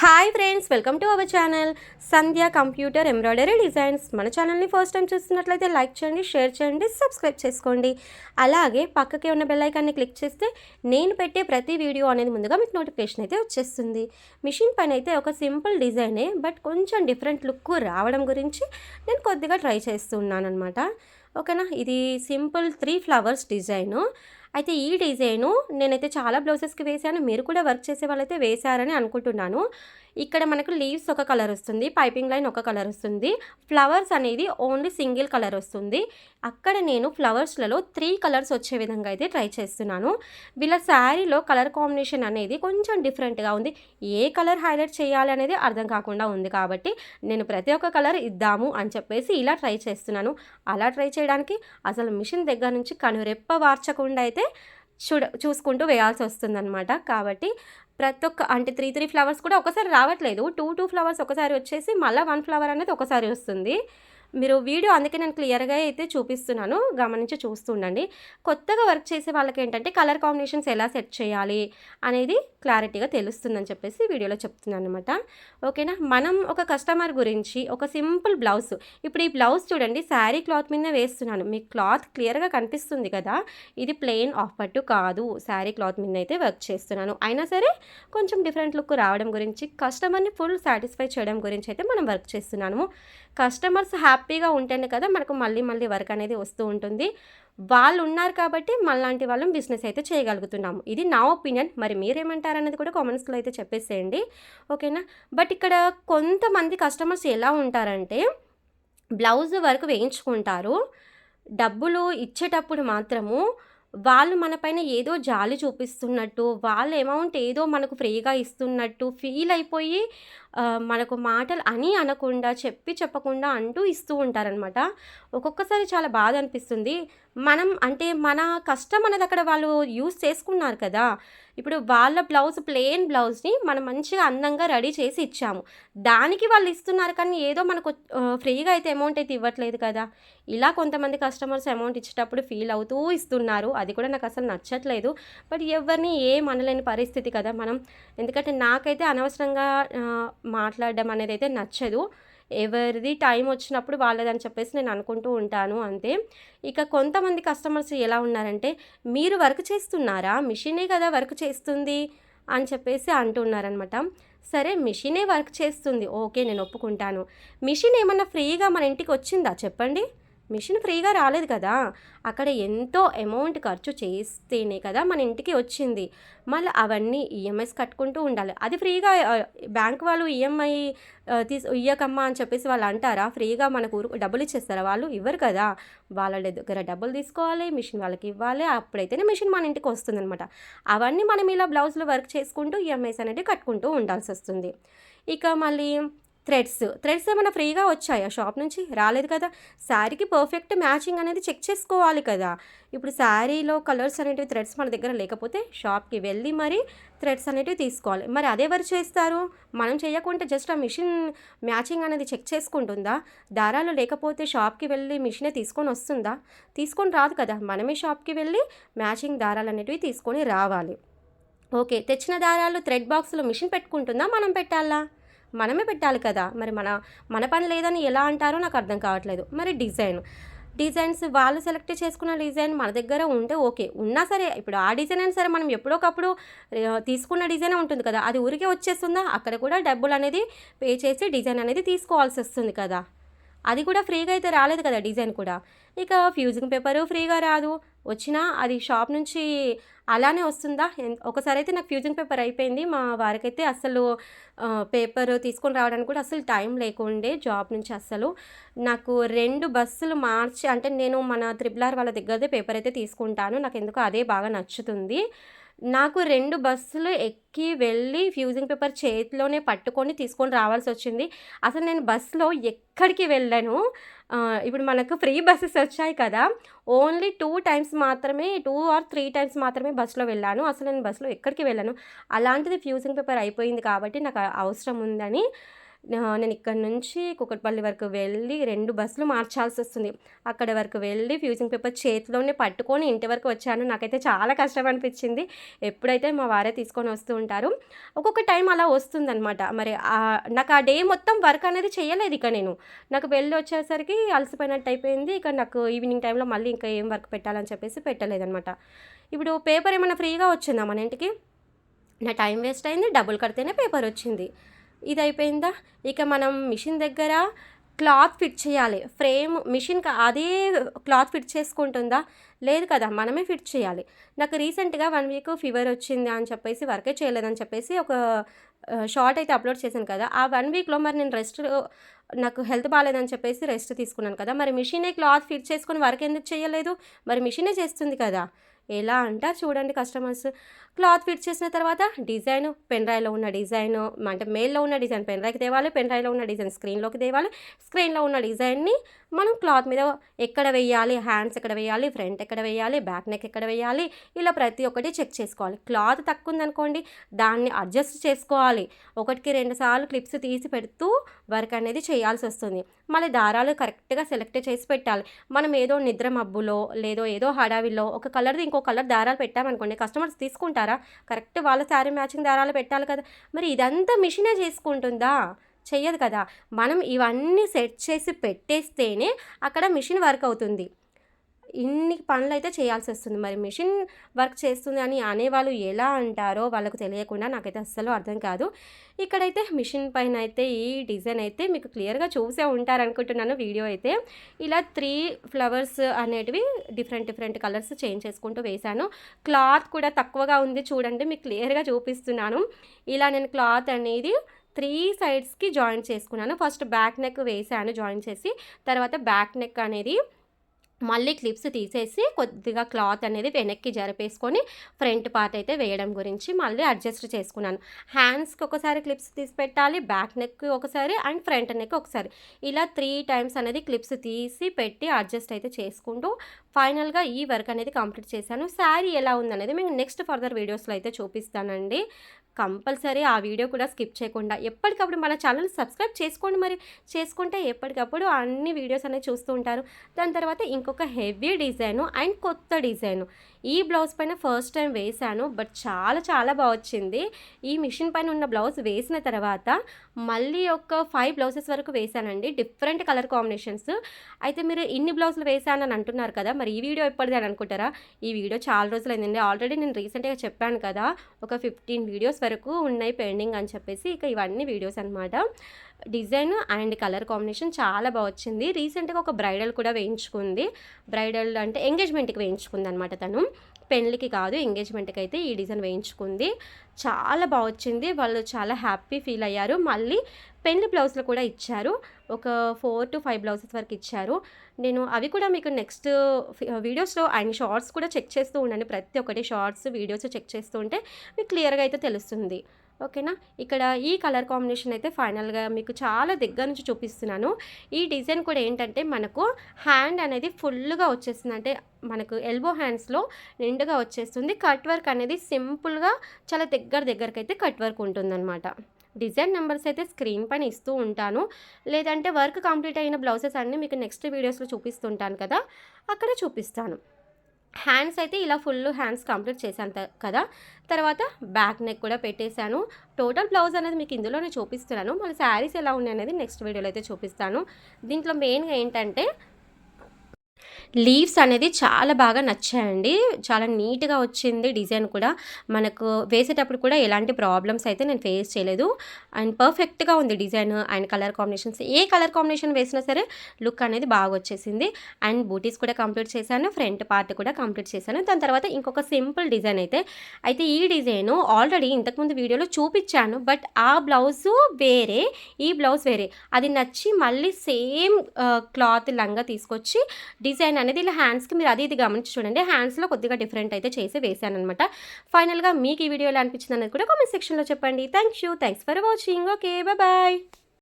Hi friends welcome to our channel. Sandhya computer embroidery designs. మన ఛానల్ని first time చూస్తున్నట్లయితే like చేయండి share చేయండి సబ్స్క్రైబ్ చేసుకోండి. అలాగే పక్కకే ఉన్న బెల్లైకాన్ని క్లిక్ చేస్తే నేను పెట్టే ప్రతి వీడియో అనేది ముందుగా మీకు నోటిఫికేషన్ అయితే వచ్చేస్తుంది. మిషన్ పైన అయితే ఒక సింపుల్ డిజైనే బట్ కొంచెం డిఫరెంట్ లుక్ రావడం గురించి నేను కొద్దిగా ట్రై చేస్తున్నాను అనమాట ఓకేనా? ఇది సింపుల్ త్రీ ఫ్లవర్స్ డిజైను. అయితే ఈ డిజైను నేనైతే చాలా బ్లౌజెస్కి వేశాను. మీరు కూడా వర్క్ చేసే వాళ్ళైతే వేశారని అనుకుంటున్నాను. ఇక్కడ మనకు లీవ్స్ ఒక కలర్ వస్తుంది పైపింగ్ లైన్ ఒక కలర్ వస్తుంది ఫ్లవర్స్ అనేది ఓన్లీ సింగిల్ కలర్ వస్తుంది. అక్కడ నేను ఫ్లవర్స్లలో త్రీ కలర్స్ వచ్చే విధంగా అయితే ట్రై చేస్తున్నాను. వీళ్ళ శారీలో కలర్ కాంబినేషన్ అనేది కొంచెం డిఫరెంట్గా ఉంది. ఏ కలర్ హైలైట్ చేయాలి అనేది అర్థం కాకుండా ఉంది కాబట్టి నేను ప్రతి ఒక్క కలర్ ఇద్దాము అని చెప్పేసి ఇలా ట్రై చేస్తున్నాను. అలా ట్రై చేయడానికి అసలు మిషన్ దగ్గర నుంచి కనురెప్ప వార్చకుండా అయితే చూడ చూసుకుంటూ వేయాల్సి వస్తుందన్నమాట. కాబట్టి ప్రతి ఒక్క అంటే త్రీ త్రీ ఫ్లవర్స్ కూడా ఒకసారి రావట్లేదు. టూ టూ ఫ్లవర్స్ ఒకసారి వచ్చేసి మళ్ళీ వన్ ఫ్లవర్ అనేది ఒకసారి వస్తుంది. మీరు వీడియో అందుకే నేను క్లియర్గా అయితే చూపిస్తున్నాను. గమనించి చూస్తుండండి. కొత్తగా వర్క్ చేసే వాళ్ళకి ఏంటంటే కలర్ కాంబినేషన్స్ ఎలా సెట్ చేయాలి అనేది క్లారిటీగా తెలుస్తుందని చెప్పేసి వీడియోలో చెప్తున్నాను అనమాట ఓకేనా? మనం ఒక కస్టమర్ గురించి ఒక సింపుల్ బ్లౌజ్. ఇప్పుడు ఈ బ్లౌజ్ చూడండి శారీ క్లాత్ మీద వేస్తున్నాను. మీకు క్లాత్ క్లియర్గా కనిపిస్తుంది కదా? ఇది ప్లెయిన్ ఆఫ్ పట్టు కాదు. శారీ క్లాత్ మీద అయితే వర్క్ చేస్తున్నాను. అయినా సరే కొంచెం డిఫరెంట్ లుక్ రావడం గురించి కస్టమర్ని ఫుల్ సాటిస్ఫై చేయడం గురించి అయితే మనం వర్క్ చేస్తున్నాము. కస్టమర్స్ హ్యాపీగా ఉంటేనే కదా మనకు మళ్ళీ మళ్ళీ వర్క్ అనేది వస్తూ ఉంటుంది. వాళ్ళు ఉన్నారు కాబట్టి మనలాంటి వాళ్ళం బిజినెస్ అయితే చేయగలుగుతున్నాము. ఇది నా ఒపీనియన్ మరి మీరేమంటారు అనేది కూడా కామెంట్స్లో అయితే చెప్పేసేయండి. ఓకేనా? బట్ ఇక్కడ కొంతమంది కస్టమర్స్ ఎలా ఉంటారంటే బ్లౌజ్ వరకు వేయించుకుంటారు. డబ్బులు ఇచ్చేటప్పుడు మాత్రము వాళ్ళు మన పైన ఏదో జాలి చూపిస్తున్నట్టు వాళ్ళ అమౌంట్ ఏదో మనకు ఫ్రీగా ఇస్తున్నట్టు ఫీల్ అయిపోయి మనకు మాటలు అని అనకుండా చెప్పి చెప్పకుండా అంటూ ఇస్తూ ఉంటారనమాట ఒక్కొక్కసారి చాలా బాధ అనిపిస్తుంది. మనం అంటే మన కష్టం అనేది అక్కడ వాళ్ళు యూస్ చేసుకున్నారు కదా. ఇప్పుడు వాళ్ళ బ్లౌజ్ ప్లెయిన్ బ్లౌజ్ని మనం మంచిగా అందంగా రెడీ చేసి ఇచ్చాము. దానికి వాళ్ళు ఇస్తున్నారు కానీ ఏదో మనకు ఫ్రీగా అయితే అమౌంట్ అయితే ఇవ్వట్లేదు కదా. ఇలా కొంతమంది కస్టమర్స్ అమౌంట్ ఇచ్చేటప్పుడు ఫీల్ అవుతూ ఇస్తున్నారు. అది కూడా నాకు అసలు నచ్చట్లేదు. బట్ ఎవరిని ఏం అనలేని పరిస్థితి కదా మనం. ఎందుకంటే నాకైతే అనవసరంగా మాట్లాడడం అనేది అయితే నచ్చదు. ఎవరిది టైం వచ్చినప్పుడు వాళ్ళదని చెప్పేసి నేను అనుకుంటూ ఉంటాను అంతే. ఇక కొంతమంది కస్టమర్స్ ఎలా ఉన్నారంటే మీరు వర్క్ చేస్తున్నారా? మిషనే కదా వర్క్ చేస్తుంది అని చెప్పేసి అంటున్నారనమాట సరే మిషనే వర్క్ చేస్తుంది. ఓకే నేను ఒప్పుకుంటాను. మిషన్ ఏమన్నా ఫ్రీగా మన ఇంటికి వచ్చిందా? చెప్పండి. మిషన్ ఫ్రీగా రాలేదు కదా. అక్కడ ఎంతో అమౌంట్ ఖర్చు చేస్తేనే కదా మన ఇంటికి వచ్చింది. మళ్ళీ అవన్నీ ఈఎంఐస్ కట్టుకుంటూ ఉండాలి. అది ఫ్రీగా బ్యాంక్ వాళ్ళు ఈఎంఐ తీసు ఇయ్యకమ్మా అని చెప్పేసి వాళ్ళు అంటారా? ఫ్రీగా మనకు డబ్బులు ఇచ్చేస్తారా వాళ్ళు? ఇవ్వరు కదా. వాళ్ళ దగ్గర డబ్బులు తీసుకోవాలి మిషన్ వాళ్ళకి ఇవ్వాలి. అప్పుడైతేనే మిషన్ మన ఇంటికి వస్తుందనమాట అవన్నీ మనం ఇలా బ్లౌజ్లో వర్క్ చేసుకుంటూ ఈఎంఐస్ అనేది కట్టుకుంటూ ఉండాల్సి వస్తుంది. ఇక మళ్ళీ థ్రెడ్స్ థ్రెడ్స్ ఏమైనా ఫ్రీగా వచ్చాయా? షాప్ నుంచి? రాలేదు కదా. శారీకి పర్ఫెక్ట్ మ్యాచింగ్ అనేది చెక్ చేసుకోవాలి కదా. ఇప్పుడు శారీలో కలర్స్ అనేటివి థ్రెడ్స్ మన దగ్గర లేకపోతే షాప్కి వెళ్ళి మరి థ్రెడ్స్ అనేటివి తీసుకోవాలి. మరి అదేవరు చేస్తారు? మనం చేయకుంటే జస్ట్ ఆ మిషన్ మ్యాచింగ్ అనేది చెక్ చేసుకుంటుందా? దారాలు లేకపోతే షాప్కి వెళ్ళి మిషనే తీసుకొని వస్తుందా? తీసుకొని రాదు కదా. మనమే షాప్కి వెళ్ళి మ్యాచింగ్ దారాలు అనేటివి తీసుకొని రావాలి. ఓకే. తెచ్చిన దారాలు థ్రెడ్ బాక్స్లో మిషన్ పెట్టుకుంటుందా? మనం పెట్టాలా? మనమే పెట్టాలి కదా. మరి మన మన పని లేదని ఎలా అంటారో నాకు అర్థం కావట్లేదు. మరి డిజైన్. డిజైన్స్ వాళ్ళు సెలెక్ట్ చేసుకున్న డిజైన్ మన దగ్గర ఉంటే ఓకే. ఉన్నా సరే ఇప్పుడు ఆ డిజైన్ అయినా సరే మనం ఎప్పుడోకప్పుడు తీసుకున్న డిజైన్ ఉంటుంది కదా. అది ఊరికే వచ్చేస్తుందా? అక్కడ కూడా డబ్బులు అనేది పే చేసి డిజైన్ అనేది తీసుకోవాల్సి వస్తుంది కదా. అది కూడా ఫ్రీగా అయితే రాలేదు కదా డిజైన్ కూడా. ఇక ఫ్యూజింగ్ పేపరు ఫ్రీగా రాదు. వచ్చినా అది షాప్ నుంచి అలానే వస్తుందా? ఒకసారి అయితే నాకు ఫ్యూజింగ్ పేపర్ అయిపోయింది. మా వారికైతే అసలు పేపర్ తీసుకొని రావడానికి కూడా అసలు టైం లేకుండే జాబ్ నుంచి అస్సలు. నాకు రెండు బస్సులు మార్చి అంటే నేను మన త్రిబులార్ వాళ్ళ దగ్గరదే పేపర్ అయితే తీసుకుంటాను. నాకు ఎందుకో అదే బాగా నచ్చుతుంది. నాకు రెండు బస్సులు ఎక్కి వెళ్ళి ఫ్యూజింగ్ పేపర్ చేతిలోనే పట్టుకొని తీసుకొని రావాల్సి వచ్చింది. అసలు నేను బస్సులో ఎక్కడికి వెళ్ళాను? ఇప్పుడు మనకు ఫ్రీ బస్సెస్ వచ్చాయి కదా. ఓన్లీ టూ టైమ్స్ మాత్రమే టూ ఆర్ త్రీ టైమ్స్ మాత్రమే బస్సులో వెళ్ళాను. అసలు నేను బస్సులో ఎక్కడికి వెళ్ళాను? అలాంటిది ఫ్యూజింగ్ పేపర్ అయిపోయింది కాబట్టి నాకు అవసరం ఉందని నేను ఇక్కడ నుంచి కుకట్పల్లి వరకు వెళ్ళి రెండు బస్సులు మార్చాల్సి వస్తుంది. అక్కడ వరకు వెళ్ళి ఫ్యూజింగ్ పేపర్ చేతిలోనే పట్టుకొని ఇంటి వరకు వచ్చాను. నాకైతే చాలా కష్టం అనిపించింది. ఎప్పుడైతే మా వారే తీసుకొని వస్తూ ఉంటారు ఒక్కొక్క టైం అలా వస్తుందన్నమాట. మరి నాకు ఆ డే మొత్తం వర్క్ అనేది చేయలేదు ఇక నేను. నాకు వెళ్ళి వచ్చేసరికి అలసిపోయినట్టు అయిపోయింది. ఇక నాకు ఈవినింగ్ టైంలో మళ్ళీ ఇంకా ఏం వర్క్ పెట్టాలని చెప్పేసి పెట్టలేదనమాట ఇప్పుడు పేపర్ ఏమైనా ఫ్రీగా వచ్చిందా మన ఇంటికి? నా టైం వేస్ట్ అయింది. డబ్బులు కడితేనే పేపర్ వచ్చింది. ఇది అయిపోయిందా ఇక మనం మిషన్ దగ్గర క్లాత్ ఫిట్ చేయాలి. ఫ్రేమ్ మిషన్ అదే క్లాత్ ఫిట్ చేసుకుంటుందా? లేదు కదా మనమే ఫిట్ చేయాలి. నాకు రీసెంట్గా వన్ వీక్ ఫీవర్ వచ్చింది అని చెప్పేసి వర్కే చేయలేదని చెప్పేసి ఒక షార్ట్ అయితే అప్లోడ్ చేశాను కదా. ఆ వన్ వీక్లో మరి నేను రెస్ట్ నాకు హెల్త్ బాగాలేదని చెప్పేసి రెస్ట్ తీసుకున్నాను కదా. మరి మిషనే క్లాత్ ఫిట్ చేసుకొని వర్క్ ఎందుకు చేయలేదు? మరి మిషనే చేస్తుంది కదా. ఎలా అంటే చూడండి కస్టమర్స్ క్లాత్ ఫిట్ చేసిన తర్వాత డిజైన్ పెన్డ్రైవ్లో ఉన్న డిజైన్ అంటే మెయిల్లో ఉన్న డిజైన్ పెన్ డ్రైవ్కి తేవాలి పెన్ ఉన్న డిజైన్ స్క్రీన్లోకి తేవాలి స్క్రీన్లో ఉన్న డిజైన్ని మనం క్లాత్ మీద ఎక్కడ వేయాలి? హ్యాండ్స్ ఎక్కడ వేయాలి? ఫ్రంట్ ఎక్కడ వేయాలి? బ్యాక్ నెక్ ఎక్కడ వేయాలి? ఇలా ప్రతి ఒక్కటి చెక్ చేసుకోవాలి. క్లాత్ తక్కువ ఉందనుకోండి దాన్ని అడ్జస్ట్ చేసుకోవాలి. ఒకటికి రెండు సార్లు క్లిప్స్ తీసి పెడుతూ వర్క్ అనేది చేయాల్సి వస్తుంది. మళ్ళీ దారాలు కరెక్ట్గా సెలెక్ట్ చేసి పెట్టాలి. మనం ఏదో నిద్ర మబ్బులో లేదో ఏదో హడావిలో ఒక కలర్ది ఇంకో కలర్ దారాలు పెట్టామనుకోండి కస్టమర్స్ తీసుకుంటారా? కరెక్ట్ వాళ్ళ శారీ మ్యాచింగ్ దారాలు పెట్టాలి కదా. మరి ఇదంతా మిషనే చేసుకుంటుందా? చెయ్యదు కదా. మనం ఇవన్నీ సెట్ చేసి పెట్టేస్తేనే అక్కడ మిషన్ వర్క్ అవుతుంది. ఇన్ని పనులు అయితే చేయాల్సి వస్తుంది. మరి మిషన్ వర్క్ చేస్తుంది అని అనేవాళ్ళు ఎలా అంటారో వాళ్ళకు తెలియకుండా నాకైతే అస్సలు అర్థం కాదు. ఇక్కడైతే మిషన్ పైన అయితే ఈ డిజైన్ అయితే మీకు క్లియర్గా చూసే ఉంటారనుకుంటున్నాను వీడియో అయితే. ఇలా త్రీ ఫ్లవర్స్ అనేటివి డిఫరెంట్ డిఫరెంట్ కలర్స్ చేంజ్ చేసుకుంటూ వేశాను. క్లాత్ కూడా తక్కువగా ఉంది చూడండి మీకు క్లియర్గా చూపిస్తున్నాను. ఇలా నేను క్లాత్ అనేది త్రీ సైడ్స్కి జాయిన్ చేసుకున్నాను. ఫస్ట్ బ్యాక్ నెక్ వేసాను జాయిన్ చేసి తర్వాత బ్యాక్ నెక్ అనేది మళ్ళీ క్లిప్స్ తీసేసి కొద్దిగా క్లాత్ అనేది వెనక్కి జరిపేసుకొని ఫ్రంట్ పార్ట్ అయితే వేయడం గురించి మళ్ళీ అడ్జస్ట్ చేసుకున్నాను. హ్యాండ్స్కి ఒకసారి క్లిప్స్ తీసి పెట్టాలి బ్యాక్ నెక్ ఒకసారి అండ్ ఫ్రంట్ నెక్ ఒకసారి. ఇలా త్రీ టైమ్స్ అనేది క్లిప్స్ తీసి పెట్టి అడ్జస్ట్ అయితే చేసుకుంటూ ఫైనల్గా ఈ వర్క్ అనేది కంప్లీట్ చేశాను. శారీ ఎలా ఉందనేది మేము నెక్స్ట్ ఫర్దర్ వీడియోస్లో అయితే చూపిస్తానండి. కంపల్సరీ ఆ వీడియో కూడా స్కిప్ చేయకుండా ఎప్పటికప్పుడు మన ఛానల్ సబ్స్క్రైబ్ చేసుకోండి మరి. చేసుకుంటే ఎప్పటికప్పుడు అన్ని వీడియోస్ అనేవి చూస్తూ ఉంటారు. దాని తర్వాత ఇంకొక హెవీ డిజైను అండ్ కొత్త డిజైను. ఈ బ్లౌజ్ పైన ఫస్ట్ టైం వేశాను బట్ చాలా చాలా బాగా వచ్చింది. ఈ మిషన్ పైన ఉన్న బ్లౌజ్ వేసిన తర్వాత మళ్ళీ ఒక ఫైవ్ బ్లౌజెస్ వరకు వేశానండి. Different colour combinations. అయితే మీరు ఇన్ని బ్లౌజులు వేశానని అంటున్నారు కదా మరి ఈ వీడియో ఎప్పటిది అని అనుకుంటారా? ఈ వీడియో చాలా రోజులు అయిందండి ఆల్రెడీ నేను రీసెంట్గా చెప్పాను కదా ఒక ఫిఫ్టీన్ వీడియోస్ వరకు ఉన్నాయి పెండింగ్ అని చెప్పేసి ఇక ఇవన్నీ వీడియోస్ అనమాట డిజైన్ అండ్ కలర్ కాంబినేషన్ చాలా బాగా వచ్చింది. రీసెంట్గా ఒక బ్రైడల్ కూడా వేయించుకుంది. బ్రైడల్ అంటే ఎంగేజ్మెంట్కి వేయించుకుంది అనమాట తను. పెళ్ళికి కాదు ఎంగేజ్మెంట్కి అయితే ఈ డిజైన్ వేయించుకుంది. చాలా బాగా వచ్చింది. వాళ్ళు చాలా హ్యాపీ ఫీల్ అయ్యారు. మళ్ళీ పెళ్ళి బ్లౌజులు కూడా ఇచ్చారు. ఒక ఫోర్ టు ఫైవ్ బ్లౌజెస్ వరకు ఇచ్చారు. నేను అవి కూడా మీకు నెక్స్ట్ వీడియోస్లో అండ్ షార్ట్స్ కూడా చెక్ చేస్తూ ఉండండి. ప్రతి ఒక్కటి షార్ట్స్ వీడియోస్ చెక్ చేస్తూ ఉంటే మీకు క్లియర్గా అయితే తెలుస్తుంది. ఓకేనా? ఇక్కడ ఈ కలర్ కాంబినేషన్ అయితే ఫైనల్గా మీకు చాలా దగ్గర నుంచి చూపిస్తున్నాను. ఈ డిజైన్ కూడా ఏంటంటే మనకు హ్యాండ్ అనేది ఫుల్గా వచ్చేస్తుంది. అంటే మనకు ఎల్బో హ్యాండ్స్లో నిండుగా వచ్చేస్తుంది. కట్ వర్క్ అనేది సింపుల్గా చాలా దగ్గర దగ్గరకైతే కట్ వర్క్ ఉంటుందన్నమాట. డిజైన్ నెంబర్స్ అయితే స్క్రీన్ పైన ఇస్తూ ఉంటాను. లేదంటే వర్క్ కంప్లీట్ అయిన బ్లౌజెస్ అన్నీ మీకు నెక్స్ట్ వీడియోస్లో చూపిస్తుంటాను కదా అక్కడ చూపిస్తాను. హ్యాండ్స్ అయితే ఇలా ఫుల్ హ్యాండ్స్ కంప్లీట్ చేశాను కదా. తర్వాత బ్యాక్ నెక్ కూడా పెట్టేశాను. టోటల్ బ్లౌజ్ అనేది మీకు ఇందులోనే చూపిస్తున్నాను. మళ్ళీ శారీస్ ఎలా ఉన్నాయి అనేది నెక్స్ట్ వీడియోలో అయితే చూపిస్తాను. దీంట్లో మెయిన్గా ఏంటంటే లీవ్స్ అనేది చాలా బాగా నచ్చాయండి. చాలా నీట్గా వచ్చింది డిజైన్ కూడా. మనకు వేసేటప్పుడు కూడా ఎలాంటి ప్రాబ్లమ్స్ అయితే నేను ఫేస్ చేయలేదు. అండ్ పర్ఫెక్ట్గా ఉంది డిజైన్ అండ్ కలర్ కాంబినేషన్స్. ఏ కలర్ కాంబినేషన్ వేసినా సరే లుక్ అనేది బాగా వచ్చేసింది. అండ్ బూటీస్ కూడా కంప్లీట్ చేశాను. ఫ్రంట్ పార్ట్ కూడా కంప్లీట్ చేశాను. దాని తర్వాత ఇంకొక సింపుల్ డిజైన్ అయితే. అయితే ఈ డిజైన్ ఆల్రెడీ ఇంతకుముందు వీడియోలో చూపించాను. బట్ ఆ బ్లౌజు వేరే ఈ బ్లౌజ్ వేరే. అది నచ్చి మళ్ళీ సేమ్ క్లాత్ లంగా తీసుకొచ్చి డిజైన్ అనేది ఇలా హ్యాండ్స్కి మీరు అది ఇది గమనించి చూడండి. హ్యాండ్స్లో కొద్దిగా డిఫరెంట్ అయితే చేసి వేసాను అనమాట ఫైనల్గా మీకు ఈ వీడియో ఎలా అనిపించింది అనేది కూడా కామెంట్ సెక్షన్లో చెప్పండి. Thank you thanks for watching okay bye